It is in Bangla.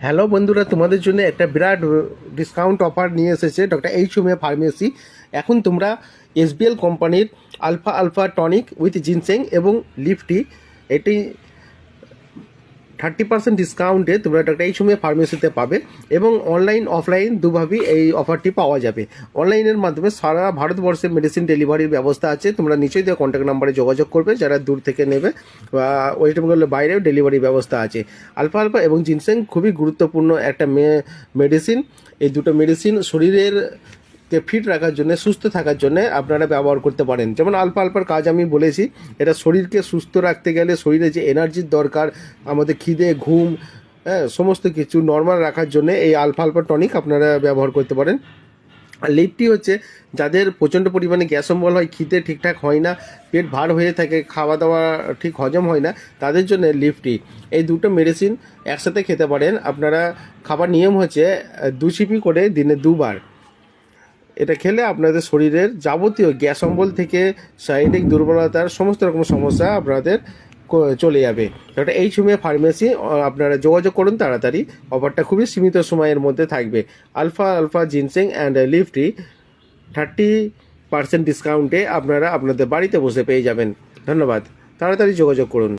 হ্যালো বন্ধুরা, তোমাদের জন্য একটা বিরাট ডিসকাউন্ট অফার নিয়ে এসেছে ডক্টর এইচ উমে ফার্মেসি এখন তোমরা এসবিএল কোম্পানির alpha alpha tonic with ginseng এবং লিফটি এটি থার্টি পার্সেন্ট ডিসকাউন্টে তোমরা ডক্টর এই সময় ফার্মেসিতে পাবে এবং অনলাইন অফলাইন দুভাবেই এই অফারটি পাওয়া যাবে। অনলাইনের মাধ্যমে সারা ভারতবর্ষের মেডিসিন ডেলিভারির ব্যবস্থা আছে। তোমরা নিশ্চয়ই দেওয়া কন্ট্যাক্ট নাম্বারে যোগাযোগ করবে, যারা দূর থেকে নেবে বা ওয়েস্ট বেঙ্গলের বাইরেও ডেলিভারি ব্যবস্থা আছে। আলফা আলফা এবং জিনসেং খুবই গুরুত্বপূর্ণ একটা মেডিসিন এই দুটো মেডিসিন শরীরের ফিট রাখার জন্য, সুস্থ থাকার জন্য আপনারা ব্যবহার করতে পারেন। যেমন আলফা আলফার কাজ আমি বলেছি, এটা শরীরকে সুস্থ রাখতে গেলে শরীরে যে এনার্জির দরকার, আমাদের খিদে, ঘুম হ্যাঁ সমস্ত কিছু নর্মাল রাখার জন্য এই আলফা আলফা টনিক আপনারা ব্যবহার করতে পারেন। আর লিফটি হচ্ছে, যাদের প্রচণ্ড পরিমাণে গ্যাস অম্বল হয়, খিদে ঠিকঠাক হয় না, পেট ভার হয়ে থাকে খাওয়া দাওয়া ঠিক হজম হয় না, তাদের জন্য লিফটি এই দুটো মেডিসিন একসাথে খেতে পারেন। আপনারা খাবার নিয়ম হচ্ছে, দু চিপি করে দিনে দুবার। এটা খেলে আপনাদের শরীরের যাবতীয় গ্যাস অম্বল থেকে শারীরিক দুর্বলতার সমস্ত রকম সমস্যা আপনাদের চলে যাবে। একটা এই সময় ফার্মেসি আপনারা যোগাযোগ করুন তাড়াতাড়ি। অফারটা খুবই সীমিত সময়ের মধ্যে থাকবে। Alpha alpha ginseng and Lifty thirty percent ডিসকাউন্টে আপনারা আপনাদের বাড়িতে বসে পেয়ে যাবেন। ধন্যবাদ। তাড়াতাড়ি যোগাযোগ করুন।